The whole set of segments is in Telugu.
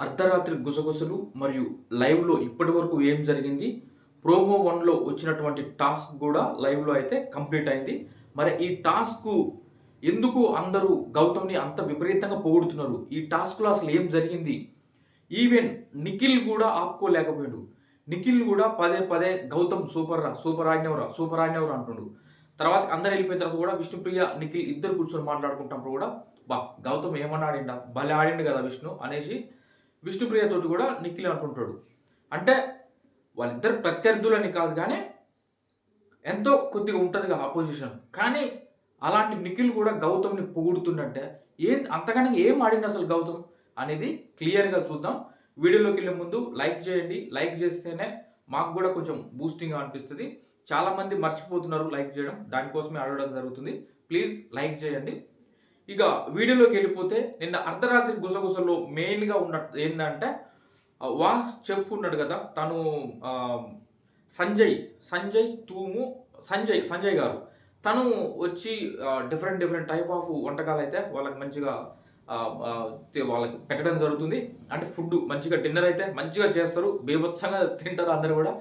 అర్ధరాత్రి గుసగుసలు మరియు లైవ్లో ఇప్పటి వరకు ఏం జరిగింది? ప్రోమో వన్లో వచ్చినటువంటి టాస్క్ కూడా లైవ్లో అయితే కంప్లీట్ అయింది. మరి ఈ టాస్క్ ఎందుకు అందరూ గౌతమ్ని అంత విపరీతంగా పోగొడుతున్నారు? ఈ టాస్క్లో అసలు ఏం జరిగింది? ఈవెన్ నిఖిల్ కూడా ఆపుకోలేకపోయాడు. నిఖిల్ కూడా పదే పదే గౌతమ్ సూపర్ రా సూపర్ ఆడినవరా సూపర్ ఆడినవరా అంటుండు. తర్వాత అందరు వెళ్ళిపోయిన తర్వాత కూడా విష్ణుప్రియ నిఖిల్ ఇద్దరు కూర్చొని మాట్లాడుకుంటున్నప్పుడు కూడా బా గౌతమ్ ఏమన్నా ఆడిండా భలే ఆడిండు కదా విష్ణు అనేసి విష్ణుప్రియ తోటి కూడా నిఖిల్ అనుకుంటాడు. అంటే వాళ్ళిద్దరు ప్రత్యర్థులని కాదు కానీ ఎంతో కొద్దిగా ఉంటుందిగా ఆపోజిషన్ కానీ అలాంటి నిఖిల్ కూడా గౌతమ్ని పొగుడుతుండంటే ఏ అంతకన్నా ఏం ఆడింది అసలు గౌతమ్ అనేది క్లియర్గా చూద్దాం. వీడియోలోకి వెళ్ళే ముందు లైక్ చేయండి. లైక్ చేస్తేనే మాకు కూడా కొంచెం బూస్టింగ్ అనిపిస్తుంది. చాలామంది మర్చిపోతున్నారు లైక్ చేయడం. దానికోసమే అడగడం జరుగుతుంది. ప్లీజ్ లైక్ చేయండి. ఇక వీడియోలోకి వెళ్ళిపోతే నిన్న అర్ధరాత్రి గుసగుసలో మెయిన్గా ఉన్న ఏంటంటే వాహ్ చెఫ్ ఉన్నాడు కదా తను సంజయ్ సంజయ్ తూము సంజయ్ సంజయ్ గారు. తను వచ్చి డిఫరెంట్ డిఫరెంట్ టైప్ ఆఫ్ వంటకాలు అయితే వాళ్ళకి మంచిగా వాళ్ళకి పెట్టడం జరుగుతుంది. అంటే ఫుడ్ మంచిగా డిన్నర్ అయితే మంచిగా చేస్తారు. బీభత్సంగా తింటారు అందరు కూడా.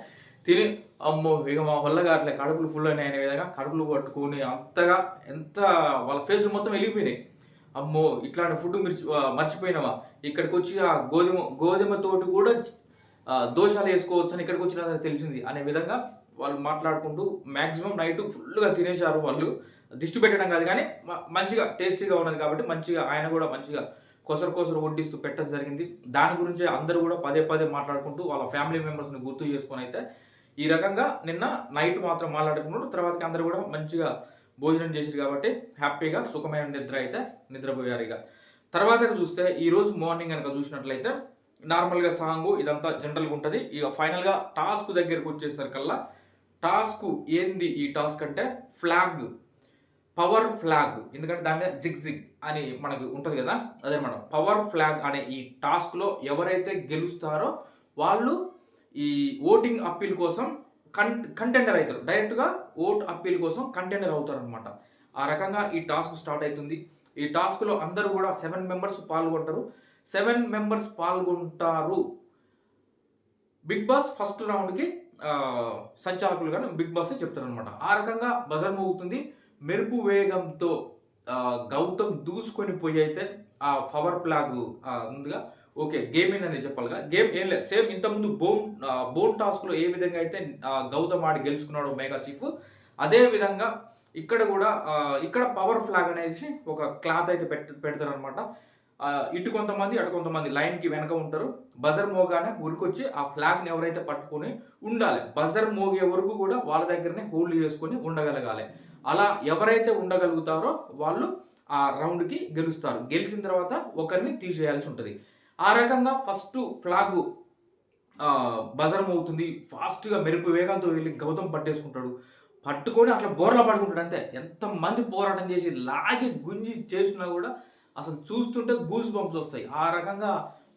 తిని అమ్మో ఇక మా వల్ల కావట్లే కడుపులు ఫుల్ అయినాయి అనే విధంగా కడుపులు పట్టుకొని అంతగా ఎంత వాళ్ళ ఫేస్ మొత్తం వెళ్ళిపోయినాయి. అమ్మో ఇట్లాంటి ఫుడ్ మిర్చి మర్చిపోయినావా? ఇక్కడికి వచ్చి ఆ గోధుమ గోధుమతోటి కూడా దోషాలు వేసుకోవచ్చు అని ఇక్కడికి వచ్చిన తెలిసింది. అనే విధంగా వాళ్ళు మాట్లాడుకుంటూ మ్యాక్సిమం నైట్ ఫుల్గా తినేశారు వాళ్ళు. దిష్టి పెట్టడం కాదు కానీ మంచిగా టేస్టీగా ఉన్నది కాబట్టి మంచిగా ఆయన కూడా మంచిగా కొసరు కొసరు వడ్డిస్తూ పెట్టడం జరిగింది. దాని గురించి అందరూ కూడా పదే పదే మాట్లాడుకుంటూ వాళ్ళ ఫ్యామిలీ మెంబర్స్ని గుర్తు చేసుకొని అయితే ఈ రకంగా నిన్న నైట్ మాత్రం మాట్లాడుకున్నాడు. తర్వాతకి అందరూ కూడా మంచిగా భోజనం చేసారు కాబట్టి హ్యాపీగా సుఖమైన నిద్ర అయితే నిద్రపోయారు ఇక. తర్వాత చూస్తే ఈరోజు మార్నింగ్ కనుక చూసినట్లయితే నార్మల్గా సాంగ్ ఇదంతా జనరల్గా ఉంటుంది. ఇక ఫైనల్గా టాస్క్ దగ్గరకు వచ్చేసరికల్లా టాస్క్ ఏంది ఈ టాస్క్ అంటే ఫ్లాగ్. Power flag. ఎందుకంటే దాని మీద జిగ్ జిగ్ అని మనకు ఉంటుంది కదా. అదే మనం పవర్ ఫ్లాగ్ అనే ఈ టాస్క్లో ఎవరైతే గెలుస్తారో వాళ్ళు ఈ ఓటింగ్ అప్పీల్ కోసం కన్ కంటెండర్ అవుతారు. డైరెక్ట్గా ఓట్ అప్పీల్ కోసం కంటెండర్ అవుతారు అనమాట ఆ రకంగా ఈ టాస్క్ స్టార్ట్ అవుతుంది. ఈ టాస్క్లో అందరూ కూడా సెవెన్ మెంబర్స్ పాల్గొంటారు. సెవెన్ మెంబర్స్ పాల్గొంటారు. బిగ్ బాస్ ఫస్ట్ రౌండ్కి సంచాలకులు కానీ బిగ్ బాస్ చెప్తారనమాట ఆ రకంగా బజర్ మోగుతుంది. మెరుపు వేగంతో గౌతమ్ దూసుకొని పోయి అయితే ఆ పవర్ ప్లాగ్ ఉందిగా ఓకే గేమ్ ఏందని చెప్పాలిగా? గేమ్ ఏం లేదు. సేమ్ ఇంతకుముందు బోన్ బోన్ టాస్క్లో ఏ విధంగా అయితే గౌతమ్ ఆడి గెలుచుకున్నాడో మెగా చీఫ్ అదే విధంగా ఇక్కడ కూడా ఇక్కడ పవర్ ఫ్లాగ్ అనేసి ఒక క్లాత్ అయితే పెట్ పెడతారు అనమాట ఇటు కొంతమంది అటు కొంతమంది లైన్కి వెనక ఉంటారు. బజర్ మోగానే ఉరికొచ్చి ఆ ఫ్లాగ్ని ఎవరైతే పట్టుకొని ఉండాలి బజర్ మోగే వరకు కూడా వాళ్ళ దగ్గరనే హోల్డ్ చేసుకొని ఉండగలగాలి. అలా ఎవరైతే ఉండగలుగుతారో వాళ్ళు ఆ రౌండ్కి గెలుస్తారు. గెలిచిన తర్వాత ఒకరిని తీసేయాల్సి ఉంటుంది. ఆ రకంగా ఫస్ట్ ఫ్లాగ్ బజరం అవుతుంది ఫాస్ట్గా మెరుపు వేగంతో వెళ్ళి గౌతమ్ పట్టేసుకుంటాడు. పట్టుకొని అట్లా బోర్లా పడుకుంటాడు అంతే. ఎంతమంది పోరాటం చేసి లాగి గుంజి చేసినా కూడా అసలు చూస్తుంటే గూస్ బంప్స్ వస్తాయి. ఆ రకంగా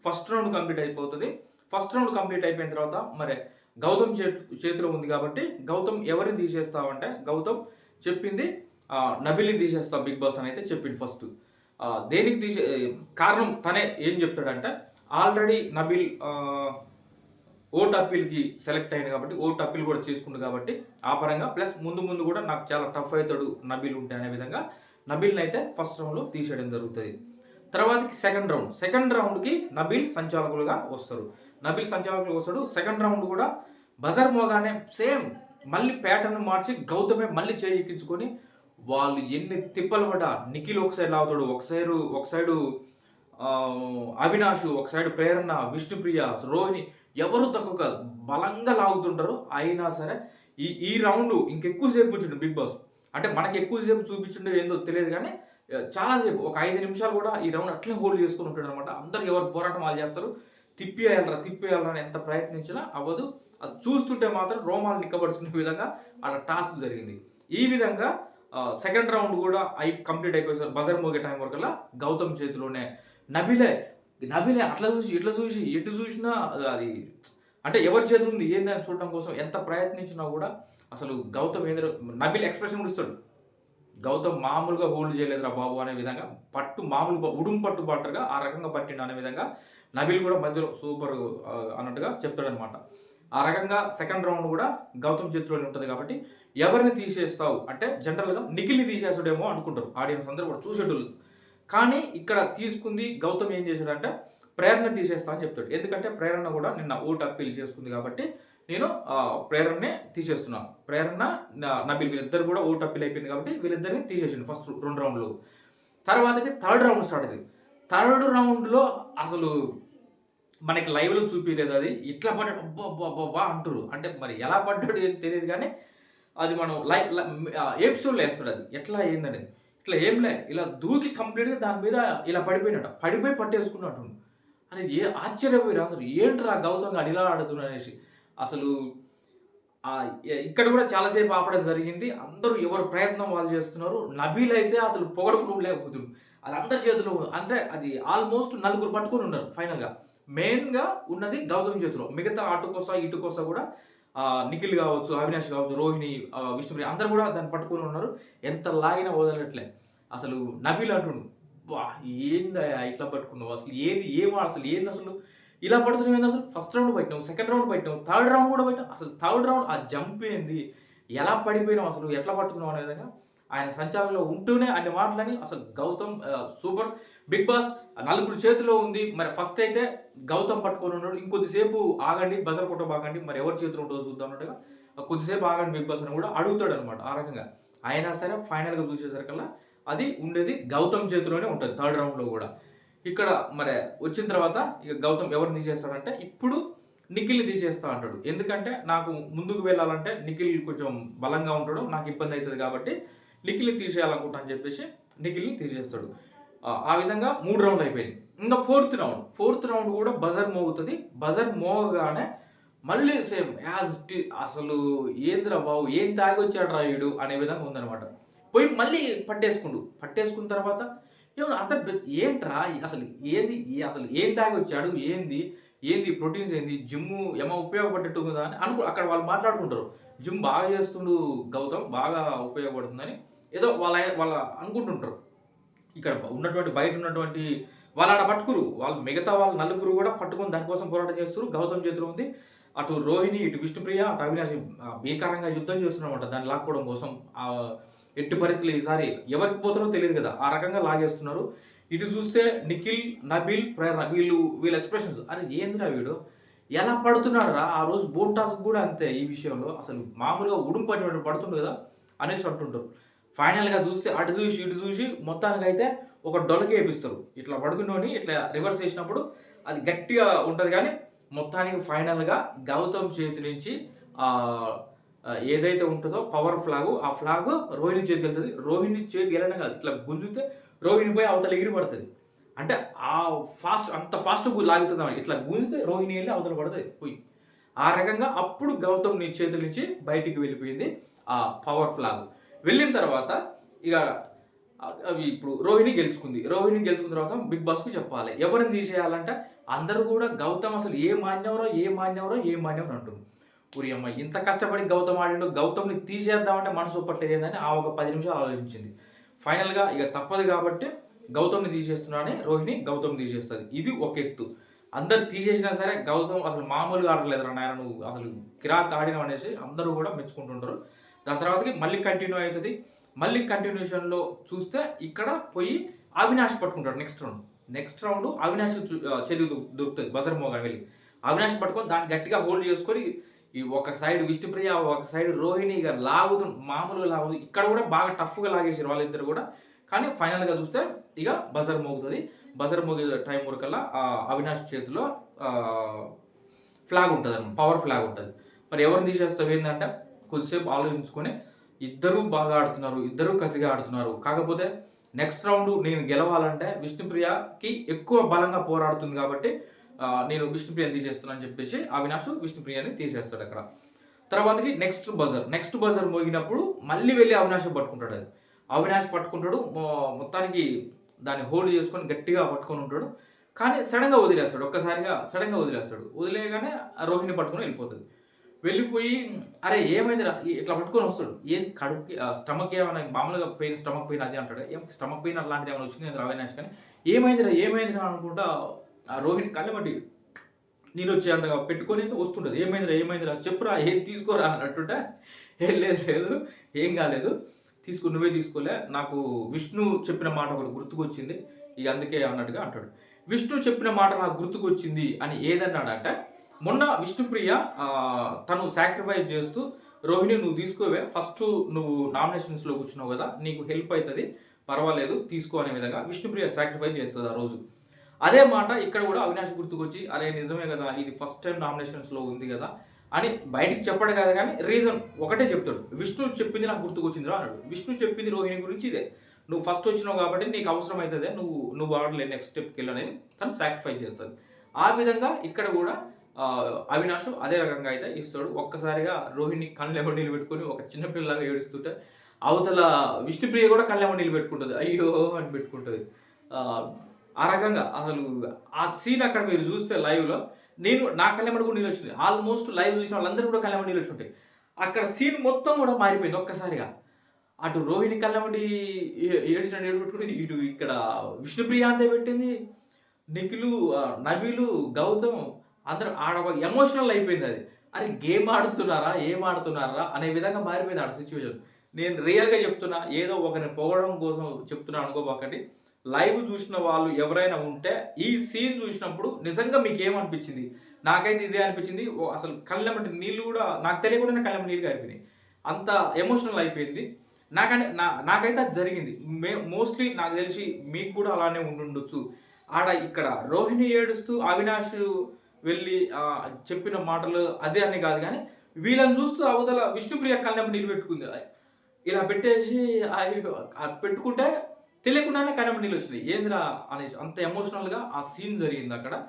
ఫస్ట్ రౌండ్ కంప్లీట్ అయిపోతుంది. ఫస్ట్ రౌండ్ కంప్లీట్ అయిపోయిన తర్వాత మరి గౌతమ్ చే చేతిలో ఉంది కాబట్టి గౌతమ్ ఎవరిని తీసేస్తావంటే గౌతమ్ చెప్పింది నబిలిని నబిల్ని తీసేస్తా బిగ్ బాస్ అని అయితే చెప్పింది ఫస్ట్ దేనికి తీసే కారణం తనే ఏం చెప్తాడంటే ఆల్రెడీ నబిల్ ఓట్ అప్పీల్కి సెలెక్ట్ అయింది కాబట్టి ఓట్ అప్పీల్ కూడా చేసుకుంది కాబట్టి ఆ పరంగా ప్లస్ ముందు ముందు కూడా నాకు చాలా టఫ్ అవుతాడు నబిల్ ఉంటే అనే విధంగా నబిల్ని అయితే ఫస్ట్ రౌండ్లో తీసేయడం జరుగుతుంది. తర్వాతకి సెకండ్ రౌండ్. సెకండ్ రౌండ్కి నబిల్ సంచాలకులుగా వస్తారు. నబిల్ సంచాలకులు వస్తాడు. సెకండ్ రౌండ్ కూడా బజర్ మోగానే సేమ్ మళ్ళీ ప్యాటర్న్ మార్చి గౌతమే మళ్ళీ చేజిక్కించుకొని వాళ్ళు ఎన్ని తిప్పలు పడ్డా? నిఖిల్ ఒక సైడ్ లాగుతాడు ఒక సైడు ఒక సైడు అవినాష్ ఒక సైడ్ ప్రేరణ విష్ణుప్రియ రోహిణి ఎవరు తక్కువ కాదు బలంగా లాగుతుంటారు. అయినా సరే ఈ ఈ రౌండ్ ఇంకెక్కువసేపు ఉంచుండు బిగ్ బాస్. అంటే మనకి ఎక్కువసేపు చూపించుండే ఏందో తెలియదు కానీ చాలాసేపు ఒక ఐదు నిమిషాలు కూడా ఈ రౌండ్ అట్లే హోల్డ్ చేసుకుని ఉంటాడు అనమాట. అందరు ఎవరు పోరాటం వాళ్ళు చేస్తారు తిప్పియాలరా తిప్పేయాలరా అని ఎంత ప్రయత్నించినా అవ్వదు. అది చూస్తుంటే మాత్రం రోమాలు నిక్కబడుచుకునే విధంగా అక్కడ టాస్క్ జరిగింది. ఈ విధంగా సెకండ్ రౌండ్ కూడా అయి కంప్లీట్ అయిపోయేసారు బజర్ మోగే టైం వరకల్లా గౌతమ్ చేతిలోనే నబిలే నబిలే అట్లా చూసి ఇట్లా చూసి ఎటు చూసినా అది- అంటే ఎవరి చేతి ఉంది ఏందని చూడటం కోసం ఎంత ప్రయత్నించినా కూడా అసలు గౌతమ్ ఏంద్ర నబిల్ ఎక్స్ప్రెషన్ కూడా ఇస్తాడు. గౌతమ్ మామూలుగా హోల్డ్ చేయలేదురా బాబు అనే విధంగా పట్టు మామూలు ఉడుం పట్టు పట్టరుగా ఆ రకంగా పట్టిండు అనే విధంగా నబిల్ కూడా మధ్యలో సూపర్ అన్నట్టుగా చెప్తాడనమాట ఆ రకంగా సెకండ్ రౌండ్ కూడా గౌతమ్ చేతిలోనే ఉంటుంది కాబట్టి ఎవరిని తీసేస్తావు? అంటే జనరల్గా నిఖిల్ని తీసేస్తాడేమో అనుకుంటారు ఆడియన్స్ అందరూ కూడా చూసేటోళ్ళు. కానీ ఇక్కడ తీసుకుంది గౌతమ్ ఏం చేశాడంటే ప్రేరణ తీసేస్తా అని చెప్తాడు. ఎందుకంటే ప్రేరణ కూడా నిన్న ఓటు అప్పీల్ చేసుకుంది కాబట్టి నేను ప్రేరణనే తీసేస్తున్నాను ప్రేరణ నా నబిల్ వీళ్ళిద్దరు కూడా ఓటు అప్పీల్ అయిపోయింది కాబట్టి వీళ్ళిద్దరిని తీసేసాను ఫస్ట్ రెండు రౌండ్లు. తర్వాతకి థర్డ్ రౌండ్ స్టార్ట్ అయింది. థర్డ్ రౌండ్లో అసలు మనకి లైవ్లో చూపించలేదు అది. ఇట్లా పడ్డాడు అబ్బా అబ్బా అబ్బా అంటారు అంటే మరి ఎలా పడ్డాడు ఏం తెలియదు కానీ అది మనం లైవ్ ఎపిసోడ్లో వేస్తాడు అది. ఎట్లా అయిందనేది ఇట్లా ఏం లే ఇలా దూకి కంప్లీట్గా దాని మీద ఇలా పడిపోయినట్ట. పడిపోయి పట్టేసుకున్నట్టు అని ఏ ఆశ్చర్యపోయారు అందరూ. ఏంట్రా గౌతమ్ గారు ఇలా ఆడుతున్నారు అనేసి. అసలు ఇక్కడ కూడా చాలాసేపు ఆపడం జరిగింది. అందరూ ఎవరు ప్రయత్నం వాళ్ళు చేస్తున్నారు. నబీల్ అయితే అసలు పొగడుకు లేకపోతున్నారు అది అందరి చేతిలో అంటే అది ఆల్మోస్ట్ నలుగురు పట్టుకొని ఉన్నారు ఫైనల్గా మెయిన్గా ఉన్నది గౌతమ్ చేతిలో మిగతా అటు కోసా ఇటు కూడా నిఖిల్ కావచ్చు అవినాష్ కావచ్చు రోహిణి విష్ణుప్రియ అందరూ కూడా దాన్ని పట్టుకుని ఉన్నారు. ఎంత లాగినా వదలట్లే. అసలు నబీల్ అంటుండు వా ఏందా ఇట్లా పట్టుకున్నావు? అసలు ఏది ఏమో అసలు ఏంది అసలు? ఇలా పడుతున్నావు ఏంది అసలు? ఫస్ట్ రౌండ్ పట్టినావు సెకండ్ రౌండ్ పట్టినావు థర్డ్ రౌండ్ కూడా పట్టినావు అసలు థర్డ్ రౌండ్ ఆ జంప్ ఏంది? ఎలా పడిపోయినావు అసలు? ఎట్లా పట్టుకున్నావు? అనే విధంగా ఆయన సంచారంలో ఉంటూనే అన్ని మాటలని అసలు గౌతమ్ సూపర్. బిగ్ బాస్ నలుగురు చేతిలో ఉంది. మరి ఫస్ట్ అయితే గౌతమ్ పట్టుకొని ఉన్నాడు. ఇంకొద్దిసేపు ఆగండి బజర్ కొట్ట బాగండి మరి ఎవరి చేతిలో ఉంటుందో చూద్దాం అన్నట్టుగా కొద్దిసేపు ఆగండి బిగ్ బాస్ అని కూడా అడుగుతాడు అనమాట ఆ రకంగా. అయినా సరే ఫైనల్గా చూసేసరికల్లా అది ఉండేది గౌతమ్ చేతిలోనే ఉంటుంది థర్డ్ రౌండ్లో కూడా. ఇక్కడ మరి వచ్చిన తర్వాత ఇక గౌతమ్ ఎవరిని తీసేస్తాడంటే ఇప్పుడు నిఖిల్ తీసేస్తా అంటాడు. ఎందుకంటే నాకు ముందుకు వెళ్ళాలంటే నిఖిల్ కొంచెం బలంగా ఉంటాడు నాకు ఇబ్బంది అవుతుంది కాబట్టి నిఖిల్ని తీసేయాలనుకుంటా అని చెప్పేసి నిఖిల్ని తీసేస్తాడు. ఆ, ఆ విధంగా మూడు రౌండ్ అయిపోయింది. ఇంకా ఫోర్త్ రౌండ్. ఫోర్త్ రౌండ్ కూడా బజర్ మోగుతుంది. బజర్ మోగగానే మళ్ళీ సేమ్ యాజ్ అసలు ఏందిరా బాబు ఏం తాగి వచ్చాడు రా వీడు అనే విధంగా ఉందనమాట పోయి మళ్ళీ పట్టేసుకుండు. పట్టేసుకున్న తర్వాత ఏమో అంత ఏంట్రా? అసలు ఏది? అసలు ఏం తాగి వచ్చాడు ఏంది? ఏంది ప్రోటీన్స్ ఏంది? జిమ్ ఏమో ఉపయోగపడేట్టు ఉందా అని అనుకో అక్కడ వాళ్ళు మాట్లాడుకుంటారు. జిమ్ బాగా చేస్తుండు గౌతమ్ బాగా ఉపయోగపడుతుందని ఏదో వాళ్ళ వాళ్ళ అనుకుంటుంటారు. ఇక్కడ ఉన్నటువంటి బయట ఉన్నటువంటి వాళ్ళు ఆడ పట్టుకురు. వాళ్ళు మిగతా వాళ్ళు నలుగురు కూడా పట్టుకొని దానికోసం పోరాటం చేస్తారు గౌతమ్ చేతిలో ఉంది. అటు రోహిణి ఇటు విష్ణుప్రియ అటు అవినాష్ భీకరంగా యుద్ధం చేస్తున్నమాట దాన్ని లాక్కోవడం కోసం ఎట్టి పరిస్థితులు ఈసారి ఎవరికి పోతారో తెలియదు కదా. ఆ రకంగా లాగేస్తున్నారు. ఇటు చూస్తే నిఖిల్ నబిల్ ప్రేరణ వీళ్ళు వీళ్ళ ఎక్స్ప్రెషన్స్. అరే ఏందిరా వీడు? ఎలా పడుతున్నాడు రా ఆ రోజు బోటాస్ కూడా అంతే ఈ విషయంలో. అసలు మామూలుగా ఉడుము పడినట్టు పడుతుంది కదా అనేసి అంటుంటారు. ఫైనల్గా చూస్తే అటు చూసి ఇటు చూసి మొత్తానికి అయితే ఒక డొలకి వేపిస్తారు. ఇట్లా పడుకుని ఇట్లా రివర్స్ చేసినప్పుడు అది గట్టిగా ఉంటుంది కానీ మొత్తానికి ఫైనల్గా గౌతమ్ చేతి నుంచి ఏదైతే ఉంటుందో పవర్ ఫ్లాగ్ ఆ ఫ్లాగ్ రోహిణి చేతికి వెళ్తుంది. రోహిణి చేతికి వెళ్ళడం కాదు ఇట్లా గుంజితే రోహిణి పోయి అవతల ఎగిరి పడుతుంది. అంటే ఆ ఫాస్ట్ అంత ఫాస్ట్ లాగుతుంది అని ఇట్లా గుంజితే రోహిణి వెళ్ళి అవతల పడుతుంది. పోయి ఆ రకంగా అప్పుడు గౌతమ్ నీ చేతుల నుంచి బయటికి వెళ్ళిపోయింది ఆ పవర్ ఫ్లాగ్ వెళ్ళిన తర్వాత ఇక అవి ఇప్పుడు రోహిణి గెలుచుకుంది. రోహిణి గెలుచుకున్న తర్వాత బిగ్ బాస్కి చెప్పాలి. ఎవరిని తీసేయాలంటే అందరూ కూడా గౌతమ్ అసలు ఏ మాన్యవరో ఏ మాన్యవరో ఏ మాన్యవరో అంటుంది. ఊరి ఇంత కష్టపడి గౌతమ్ ఆడిండు గౌతమ్ని తీసేద్దామంటే మనసు ఒప్పట్లేదు ఆ ఒక పది నిమిషాలు ఆలోచించింది. ఫైనల్గా ఇక తప్పదు కాబట్టి గౌతమ్ని తీసేస్తున్నానే రోహిణి గౌతమ్ తీసేస్తుంది. ఇది ఒక ఎత్తు. అందరు తీసేసినా సరే గౌతమ్ అసలు మామూలుగా ఆడలేదు రా నాయన నువ్వు అసలు కిరాక్ ఆడినావు అనేసి అందరూ కూడా మెచ్చుకుంటుంటారు. దాని తర్వాతకి మళ్ళీ కంటిన్యూ అవుతుంది. మళ్ళీ కంటిన్యూషన్లో చూస్తే ఇక్కడ పోయి అవినాష్ పట్టుకుంటాడు next round next round Avinash చేతికి దొరుకుతుంది బజర్ మోగా వెళ్ళి. అవినాష్ పట్టుకొని దాన్ని గట్టిగా హోల్డ్ చేసుకొని ఈ ఒక సైడ్ విష్ణుప్రియ ఒక సైడ్ రోహిణి ఇక లాగుతు మామూలుగా లాగుతు ఇక్కడ కూడా బాగా టఫ్గా లాగేసారు వాళ్ళిద్దరు కూడా. కానీ ఫైనల్గా చూస్తే ఇక బజర్ మోగుతుంది బజర్ మోగే టైం వరకల్లా అవినాష్ చేతిలో ఫ్లాగ్ ఉంటుంది అన్నమాట పవర్ ఫ్లాగ్ ఉంటుంది. మరి ఎవరిని తీసేస్తావు ఏంటంటే కొద్దిసేపు ఆలోచించుకొని ఇద్దరూ బాగా ఆడుతున్నారు ఇద్దరూ కసిగా ఆడుతున్నారు. కాకపోతే నెక్స్ట్ రౌండ్ నేను గెలవాలంటే విష్ణుప్రియకి ఎక్కువ బలంగా పోరాడుతుంది కాబట్టి నేను విష్ణుప్రియని తీసేస్తున్నాను అని చెప్పేసి అవినాష్ విష్ణుప్రియని తీసేస్తాడు అక్కడ. తర్వాతకి నెక్స్ట్ బజర్ నెక్స్ట్ బజర్ మోగినప్పుడు మళ్ళీ వెళ్ళి అవినాష్ పట్టుకుంటాడు అది. అవినాష్ పట్టుకుంటాడు మొత్తానికి దాన్ని హోల్డ్ చేసుకొని గట్టిగా పట్టుకొని ఉంటాడు. కానీ సడన్గా వదిలేస్తాడు ఒక్కసారిగా సడన్గా వదిలేస్తాడు. వదిలేయగానే ఆ రోహిణి పట్టుకొని వెళ్ళిపోతుంది. వెళ్ళిపోయి అరే ఏమైందిరా? ఇట్లా పట్టుకొని వస్తాడు. ఏం కడుపుకి స్టమక్ ఏమైనా మామూలుగా పెయిన్ స్టమక్ పెయిన్ అది అంటాడు? ఏం స్టమక్ పెయిన్ అలాంటిది ఏమైనా వచ్చింది అవినాష్ కానీ ఏమైందిరా ఏమైందిరా అనుకుంటా ఆ రోహిణి కళ్ళమటి నీళ్ళు వచ్చేంతగా పెట్టుకొని అయితే వస్తుంటుంది. ఏమైందిరా ఏమైందిరా? చెప్పురా ఏం తీసుకోరా అన్నట్టుంటే ఏం లేదు లేదు ఏం కాలేదు. తీసుకుని నువ్వే తీసుకోలే. నాకు విష్ణు చెప్పిన మాట ఒకటి గుర్తుకొచ్చింది. ఇక అందుకే అన్నట్టుగా అంటాడు. విష్ణు చెప్పిన మాట నాకు గుర్తుకొచ్చింది అని ఏదన్నాడంటే మొన్న విష్ణుప్రియ తను సాక్రిఫైస్ చేస్తూ రోహిణి నువ్వు తీసుకోవే. ఫస్ట్ నువ్వు నామినేషన్స్లో కూర్చున్నావు కదా నీకు హెల్ప్ అవుతుంది పర్వాలేదు తీసుకో అనే విధంగా విష్ణుప్రియ సాక్రిఫైస్ చేస్తుంది ఆ రోజు. అదే మాట ఇక్కడ కూడా అవినాష్ గుర్తుకొచ్చి అరే నిజమే కదా ఇది ఫస్ట్ టైం నామినేషన్స్లో ఉంది కదా అని బయటికి చెప్పడు కాదు కానీ రీజన్ ఒకటే చెప్తాడు. విష్ణు చెప్పింది నాకు గుర్తుకొచ్చిందిరా అన్నాడు. విష్ణు చెప్పింది రోహిణి గురించి ఇదే. నువ్వు ఫస్ట్ వచ్చినావు కాబట్టి నీకు అవసరం అవుతుంది నువ్వు నువ్వు ఆడలే నెక్స్ట్ స్టెప్కి వెళ్ళనేది తను సాక్రిఫై చేస్తుంది. ఆ విధంగా ఇక్కడ కూడా అవినాష్ అదే రకంగా అయితే ఇస్తాడు. ఒక్కసారిగా రోహిణి కళ్ళెమ్మ నీళ్ళు పెట్టుకొని ఒక చిన్నపిల్లలాగా ఏడుస్తుంటే అవతల విష్ణుప్రియ కూడా కళ్ళెమ్మ నీళ్ళు పెట్టుకుంటుంది అయ్యో అని పెట్టుకుంటుంది. ఆ, రకంగా అసలు ఆ సీన్ అక్కడ మీరు చూస్తే లైవ్లో నేను నా కళ్యాణ కూడా నీళ్ళు వచ్చింది ఆల్మోస్ట్ లైవ్ చూసిన వాళ్ళందరూ కూడా కళ్యాణ నీళ్ళు వచ్చి ఉంటాయి అక్కడ సీన్ మొత్తం కూడా మారిపోయింది ఒక్కసారిగా. అటు రోహిణి కళ్యాణి ఏడిచిన ఏడు పెట్టుకుని ఇటు ఇక్కడ విష్ణుప్రియ అంతే పెట్టింది. నిఖిలు నబీలు గౌతమ్ అందరూ ఆడ ఒక ఎమోషనల్ అయిపోయింది అది. అరే గేమ్ ఆడుతున్నారా? ఏం ఆడుతున్నారా? అనే విధంగా మారిపోయింది ఆడ సిచ్యువేషన్ నేను రియల్గా చెప్తున్నా ఏదో ఒకరిని పొగడం కోసం చెప్తున్నా అనుకోబాకండి. లైవ్ చూసిన వాళ్ళు ఎవరైనా ఉంటే ఈ సీన్ చూసినప్పుడు నిజంగా మీకు ఏమనిపించింది? నాకైతే ఇదే అనిపించింది. ఓ అసలు కళ్ళెమ్మటి నీళ్ళు కూడా నాకు తెలియకుండానే కళ్ళెమ్మ నీళ్ళు గారిపోయినాయి అంత ఎమోషనల్ అయిపోయింది. నాకనే నా నాకైతే అది జరిగింది. మే మోస్ట్లీ నాకు తెలిసి మీకు కూడా అలానే ఉండుండొచ్చు. ఆడ ఇక్కడ రోహిణి ఏడుస్తూ అవినాష్ వెళ్ళి చెప్పిన మాటలు అదే అని కాదు కానీ వీళ్ళని చూస్తూ అవతల విష్ణుప్రియ కళ్ళెమ్మ నీళ్ళు పెట్టుకుంది ఇలా పెట్టేసి ఆ- పెట్టుకుంటే తెలియకుండానే కళ్ళెమ్మ నీళ్ళు వచ్చినాయి ఏందిరా అనేసి అంత ఎమోషనల్గా ఆ సీన్ జరిగింది అక్కడ.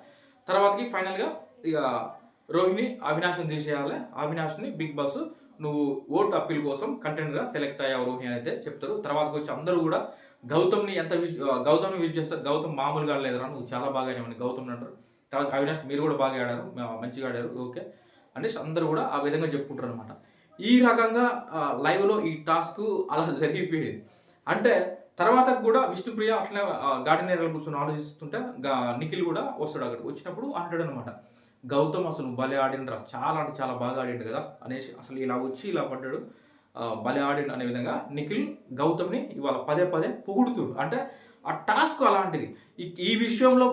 తర్వాతకి ఫైనల్గా ఇక రోహిణి అవినాష్ని తీసేయాలి. అవినాష్ని బిగ్ బాస్ నువ్వు ఓట్ అప్పీల్ కోసం కంటెంట్గా సెలెక్ట్ అయ్యావు రోహిణి అని అయితే చెప్తారు. తర్వాతకి వచ్చి అందరూ కూడా గౌతమ్ని ఎంత విష్ గౌతమ్ని విష్ చేస్తారు. గౌతమ్ మామూలుగా లేదురా నువ్వు చాలా బాగానే ఉంది గౌతమ్ అంటారు. తర్వాత అవినాష్ మీరు కూడా బాగా ఆడారు మంచిగా ఆడారు ఓకే. అనేసి అందరూ కూడా ఆ విధంగా చెప్పుకుంటారు అనమాట ఈ రకంగా లైవ్లో ఈ టాస్క్ అలా జరిగిపోయేది. అంటే తర్వాత కూడా విష్ణుప్రియ అట్లనే గార్డెన్ ఏరియాలో కూర్చొని ఆలోచిస్తుంటే నిఖిల్ కూడా వస్తాడు అక్కడ. వచ్చినప్పుడు అంటాడు అనమాట గౌతమ్ అసలు భలే ఆడినరా చాలా అంటే చాలా బాగా ఆడిండు కదా. అనేసి అసలు ఇలా వచ్చి ఇలా పడ్డాడు. భలే ఆడిండు అనే విధంగా నిఖిల్ గౌతమ్ని ఇవాళ పదే పదే పొగుడుతుడు. అంటే ఆ టాస్క్ అలాంటిది. ఈ విషయంలో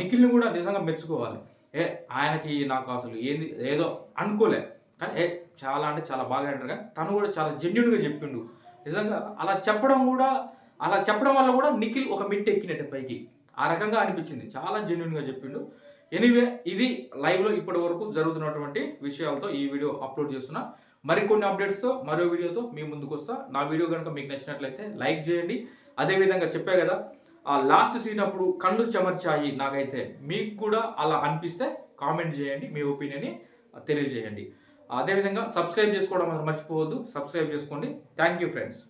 నిఖిల్ని కూడా నిజంగా మెచ్చుకోవాలి. ఏ ఆయనకి నాకు అసలు ఏంది ఏదో అనుకోలే. కానీ ఏ చాలా అంటే చాలా బాగా అంటారు కానీ తను కూడా చాలా జెన్యున్గా చెప్పిండు. నిజంగా అలా చెప్పడం కూడా అలా చెప్పడం వల్ల కూడా నిఖిల్ ఒక మిట్ ఎక్కినట్టు పైకి. ఆ రకంగా అనిపించింది. చాలా జెన్యున్గా చెప్పిండు. ఎనీవే ఇది లైవ్లో ఇప్పటి వరకు జరుగుతున్నటువంటి విషయాలతో ఈ వీడియో అప్లోడ్ చేస్తున్నా. మరికొన్ని అప్డేట్స్తో మరో వీడియోతో మీ ముందుకు వస్తా నా వీడియో కనుక మీకు నచ్చినట్లయితే లైక్ చేయండి. అదేవిధంగా చెప్పా కదా ఆ లాస్ట్ సీన్ అప్పుడు కళ్ళు చెమర్చాయి నాకైతే. మీకు కూడా అలా అనిపిస్తే కామెంట్ చేయండి మీ ఒపీనియన్ని తెలియజేయండి. అదేవిధంగా సబ్స్క్రైబ్ చేసుకోవడం మర్చిపోవద్దు. సబ్స్క్రైబ్ చేసుకోండి. Thank you friends